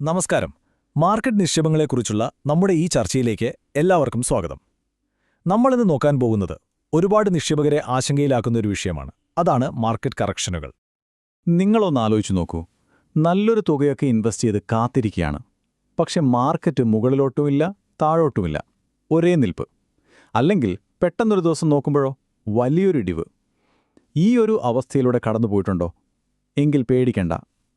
നമസ്കാരം. മാർക്കറ്റ് നിക്ഷേപങ്ങളെക്കുറിച്ചുള്ള നമ്മുടെ ഈ ചർച്ചയിലേക്ക് എല്ലാവർക്കും സ്വാഗതം. നമ്മളിന്ന് നോക്കാൻ പോകുന്നത് ഒരുപാട് നിക്ഷേപകരെ ആശങ്കയിലാക്കുന്ന ഒരു വിഷയമാണ്. അതാണ് മാർക്കറ്റ് കറക്ഷനുകൾ. നിങ്ങളൊന്ന് ആലോചിച്ചു നോക്കൂ. നല്ലൊരു തുകയൊക്കെ ഇൻവെസ്റ്റ് ചെയ്ത് കാത്തിരിക്കുകയാണ്. പക്ഷെ മാർക്കറ്റ് മുകളിലോട്ടുമില്ല താഴോട്ടുമില്ല ഒരേ നിൽപ്പ്. അല്ലെങ്കിൽ പെട്ടെന്നൊരു ദിവസം നോക്കുമ്പോഴോ വലിയൊരു ഇടിവ്. ഈ ഒരു അവസ്ഥയിലൂടെ കടന്നുപോയിട്ടുണ്ടോ? എങ്കിൽ പേടിക്കണ്ട.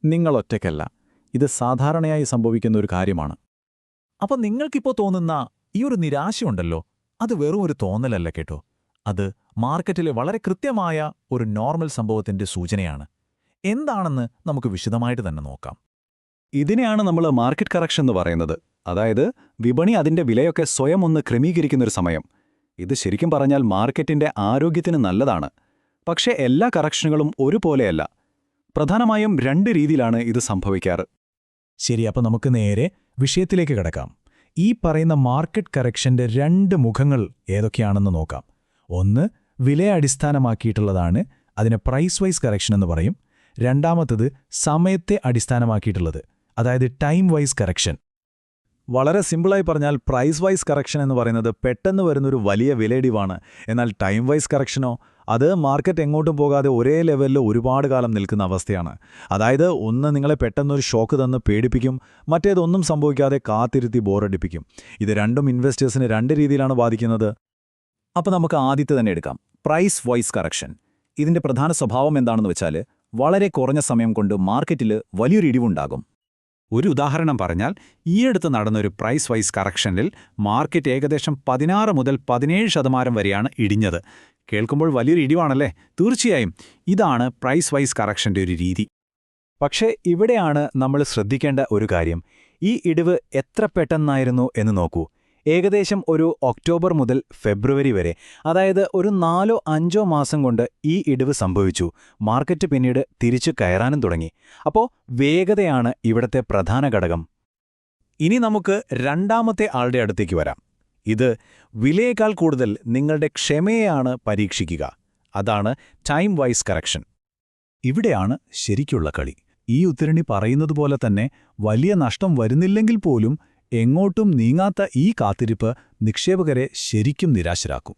നിങ്ങളൊറ്റയ്ക്കല്ല ഇത് സാധാരണയായി സംഭവിക്കുന്ന ഒരു കാര്യമാണ്. അപ്പൊ നിങ്ങൾക്കിപ്പോ തോന്നുന്ന ഈ ഒരു നിരാശയുണ്ടല്ലോ? അത് വെറും ഒരു തോന്നലല്ല കേട്ടോ. അത് മാർക്കറ്റിലെ വളരെ കൃത്യമായ ഒരു നോർമൽ സംഭവത്തിന്റെ സൂചനയാണ്. എന്താണെന്ന് നമുക്ക് വിശദമായിട്ട് തന്നെ നോക്കാം. ഇതിനെയാണ് നമ്മൾ മാർക്കറ്റ് കറക്ഷൻ എന്ന് പറയുന്നത്. അതായത് വിപണി അതിന്റെ വിലയൊക്കെ സ്വയം ഒന്ന് ക്രമീകരിക്കുന്നൊരു സമയം. ഇത് ശരിക്കും പറഞ്ഞാൽ മാർക്കറ്റിന്റെ ആരോഗ്യത്തിന് നല്ലതാണ്. പക്ഷേ എല്ലാ കറക്ഷനുകളും ഒരുപോലെയല്ല. പ്രധാനമായും രണ്ട് രീതിയിലാണ് ഇത് സംഭവിക്കാറ്. ശരി അപ്പോൾ നമുക്ക് നേരെ വിഷയത്തിലേക്ക് കിടക്കാം. ഈ പറയുന്ന മാർക്കറ്റ് കറക്ഷന്റെ രണ്ട് മുഖങ്ങൾ ഏതൊക്കെയാണെന്ന് നോക്കാം. ഒന്ന് വിലയെ അടിസ്ഥാനമാക്കിയിട്ടുള്ളതാണ് അതിനെ പ്രൈസ് വൈസ് കറക്ഷൻ എന്ന് പറയും. രണ്ടാമത്തത് സമയത്തെ അടിസ്ഥാനമാക്കിയിട്ടുള്ളത് അതായത് ടൈം വൈസ് കറക്ഷൻ വളരെ സിമ്പിളായി പറഞ്ഞാൽ പ്രൈസ് വൈസ് കറക്ഷൻ എന്ന് പറയുന്നത് പെട്ടെന്ന് വരുന്നൊരു വലിയ വിലയിടിവാണ്. എന്നാൽ ടൈം വൈസ് കറക്ഷനോ അത് മാർക്കറ്റ് എങ്ങോട്ടും പോകാതെ ഒരേ ലെവലിൽ ഒരുപാട് കാലം നിൽക്കുന്ന അവസ്ഥയാണ്. അതായത് ഒന്ന് നിങ്ങളെ പെട്ടെന്നൊരു ഷോക്ക് തന്ന് പേടിപ്പിക്കും മറ്റേതൊന്നും സംഭവിക്കാതെ കാത്തിരുത്തി ബോറടിപ്പിക്കും ഇത് രണ്ടും ഇൻവെസ്റ്റേഴ്സിന് രണ്ട് രീതിയിലാണ് ബാധിക്കുന്നത്. അപ്പോൾ നമുക്ക് ആദ്യത്തെ തന്നെ എടുക്കാം. പ്രൈസ് വൈസ് കറക്ഷൻ ഇതിന്റെ പ്രധാന സ്വഭാവം എന്താണെന്ന് വെച്ചാൽ വളരെ കുറഞ്ഞ സമയം കൊണ്ട് മാർക്കറ്റിൽ വലിയൊരു ഇടിവുണ്ടാകും. ഒരു ഉദാഹരണം പറഞ്ഞാൽ ഈയടുത്ത് നടന്നൊരു പ്രൈസ് വൈസ് കറക്ഷനിൽ മാർക്കറ്റ് ഏകദേശം പതിനാറ് മുതൽ പതിനേഴ് ശതമാനം വരെയാണ് ഇടിഞ്ഞത്. കേൾക്കുമ്പോൾ വലിയൊരു ഇടിവാണല്ലേ? തീർച്ചയായും ഇതാണ് പ്രൈസ് വൈസ് കറക്ഷന്റെ ഒരു രീതി. പക്ഷേ ഇവിടെയാണ് നമ്മൾ ശ്രദ്ധിക്കേണ്ട ഒരു കാര്യം. ഈ ഇടിവ് എത്ര പെട്ടെന്നായിരുന്നു എന്ന് നോക്കൂ. ഏകദേശം ഒരു ഒക്ടോബർ മുതൽ ഫെബ്രുവരി വരെ അതായത് ഒരു നാലോ അഞ്ചോ മാസം കൊണ്ട് ഈ ഇടിവ് സംഭവിച്ചു. മാർക്കറ്റ് പിന്നീട് തിരിച്ചു കയറാനും തുടങ്ങി. അപ്പോൾ വേഗതയാണ് ഇവിടത്തെ പ്രധാന ഘടകം. ഇനി നമുക്ക് രണ്ടാമത്തെ ആളുടെ അടുത്തേക്ക് വരാം. ഇത് വിലയേക്കാൾ കൂടുതൽ നിങ്ങളുടെ ക്ഷമയെയാണ് പരീക്ഷിക്കുക. അതാണ് ടൈം വൈസ് കറക്ഷൻ. ഇവിടെയാണ് ശരിക്കുള്ള കളി. ഈ ഉത്തരണി പറയുന്നതുപോലെ തന്നെ വലിയ നഷ്ടം വരുന്നില്ലെങ്കിൽ പോലും എങ്ങോട്ടും നീങ്ങാത്ത ഈ കാത്തിരിപ്പ് നിക്ഷേപകരെ ശരിക്കും നിരാശരാക്കും.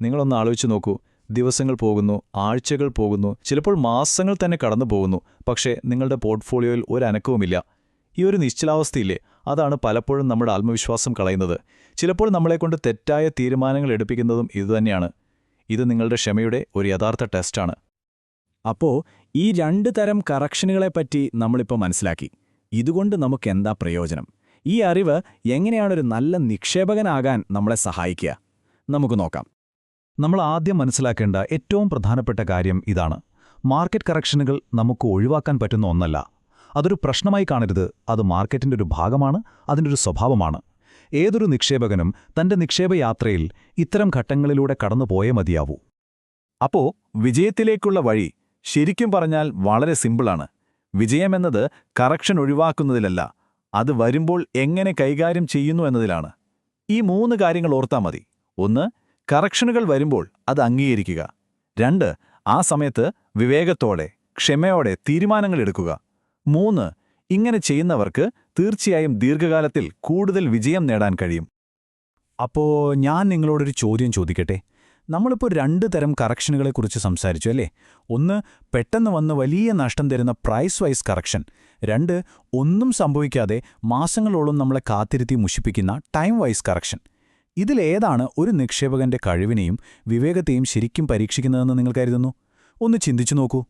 നിങ്ങളൊന്ന് ആലോചിച്ചു നോക്കൂ. ദിവസങ്ങൾ പോകുന്നു ആഴ്ചകൾ പോകുന്നു ചിലപ്പോൾ മാസങ്ങൾ തന്നെ കടന്നു പോകുന്നു. പക്ഷേ നിങ്ങളുടെ പോർട്ട്ഫോളിയോയിൽ ഒരനക്കവുമില്ല ഈ ഒരു നിശ്ചലാവസ്ഥയില്ലേ? അതാണ് പലപ്പോഴും നമ്മുടെ ആത്മവിശ്വാസം കളയുന്നത്. ചിലപ്പോൾ നമ്മളെക്കൊണ്ട് തെറ്റായ തീരുമാനങ്ങൾ എടുപ്പിക്കുന്നതും ഇതുതന്നെയാണ് ഇത് നിങ്ങളുടെ ക്ഷമയുടെ ഒരു യഥാർത്ഥ ടെസ്റ്റാണ്. അപ്പോൾ ഈ രണ്ട് തരം കറക്ഷനുകളെപ്പറ്റി നമ്മളിപ്പോൾ മനസ്സിലാക്കി. ഇതുകൊണ്ട് നമുക്കെന്താ പ്രയോജനം? ഈ അറിവ് എങ്ങനെയാണ് ഒരു നല്ല നിക്ഷേപകനാകാൻ നമ്മളെ സഹായിക്കുക? നമുക്ക് നോക്കാം. നമ്മൾ ആദ്യം മനസ്സിലാക്കേണ്ട ഏറ്റവും പ്രധാനപ്പെട്ട കാര്യം ഇതാണ്. മാർക്കറ്റ് കറക്ഷനുകൾ നമുക്ക് ഒഴിവാക്കാൻ പറ്റുന്ന ഒന്നല്ല. അതൊരു പ്രശ്നമായി കാണരുത്. അത് മാർക്കറ്റിന്റെ ഒരു ഭാഗമാണ് അതിന്റെ ഒരു സ്വഭാവമാണ്. ഏതൊരു നിക്ഷേപകനും തന്റെ നിക്ഷേപയാത്രയിൽ ഇത്തരം ഘട്ടങ്ങളിലൂടെ കടന്നുപോയേ മതിയാവൂ. അപ്പോ വിജയത്തിലേക്കുള്ള വഴി ശരിക്കും പറഞ്ഞാൽ വളരെ സിമ്പിളാണ്. വിജയമെന്നത് കറക്ഷൻ ഒഴിവാക്കുന്നതിലല്ല അത് വരുമ്പോൾ എങ്ങനെ കൈകാര്യം ചെയ്യുന്നു എന്നതിലാണ്. ഈ മൂന്ന് കാര്യങ്ങൾ ഓർത്താൽ മതി. ഒന്ന് കറക്ഷനുകൾ വരുമ്പോൾ അത് അംഗീകരിക്കുക. രണ്ട് ആ സമയത്ത് വിവേകത്തോടെ ക്ഷമയോടെ തീരുമാനങ്ങൾ എടുക്കുക. മൂന്ന് ഇങ്ങനെ ചെയ്യുന്നവർക്ക് തീർച്ചയായും ദീർഘകാലത്തിൽ കൂടുതൽ വിജയം നേടാൻ കഴിയും. അപ്പോ ഞാൻ നിങ്ങളോടൊരു ചോദ്യം ചോദിക്കട്ടെ? നമ്മളിപ്പോൾ രണ്ട് തരം കറക്ഷനുകളെക്കുറിച്ച് സംസാരിച്ചു അല്ലേ? ഒന്ന് പെട്ടെന്ന് വന്ന് വലിയ നഷ്ടം തരുന്ന പ്രൈസ് വൈസ് കറക്ഷൻ. രണ്ട് ഒന്നും സംഭവിക്കാതെ മാസങ്ങളോളം നമ്മളെ കാത്തിരുത്തി മുഷിപ്പിക്കുന്ന ടൈം വൈസ് കറക്ഷൻ. ഇതിലേതാണ് ഒരു നിക്ഷേപകന്റെ കഴിവിനെയും വിവേകത്തെയും ശരിക്കും പരീക്ഷിക്കുന്നതെന്ന് നിങ്ങൾ കരുതുന്നു? ഒന്ന് ചിന്തിച്ചു നോക്കൂ.